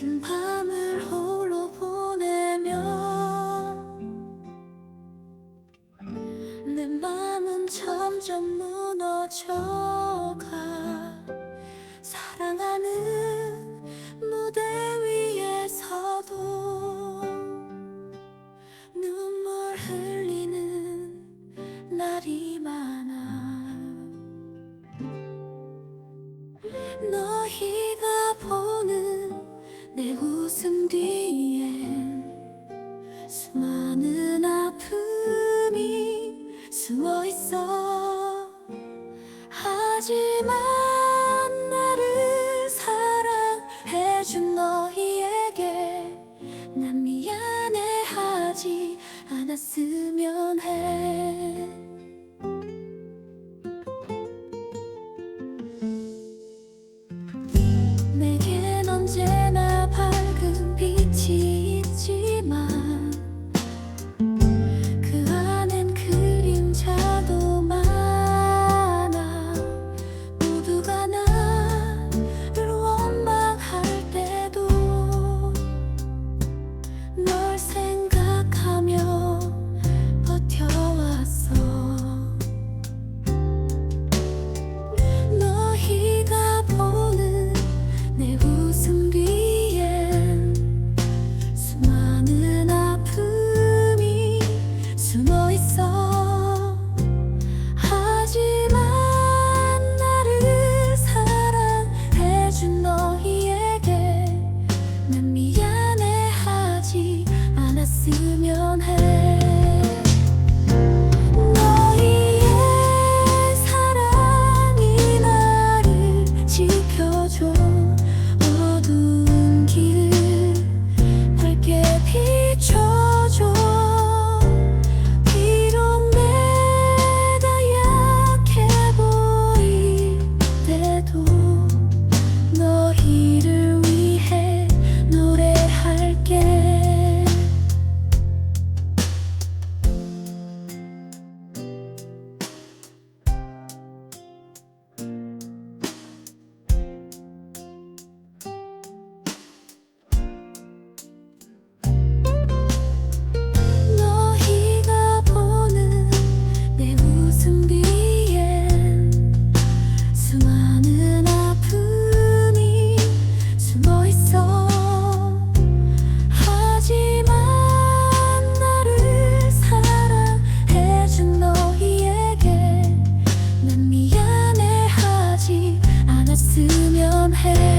긴 밤을 홀로 보내며 내 맘은 점점 무너져가. 사랑하는 무대 위에서도 눈물 흘리는 날이 하지만 나를 사랑해준 너희에게 난 미안해하지 않았으면 있으면 해.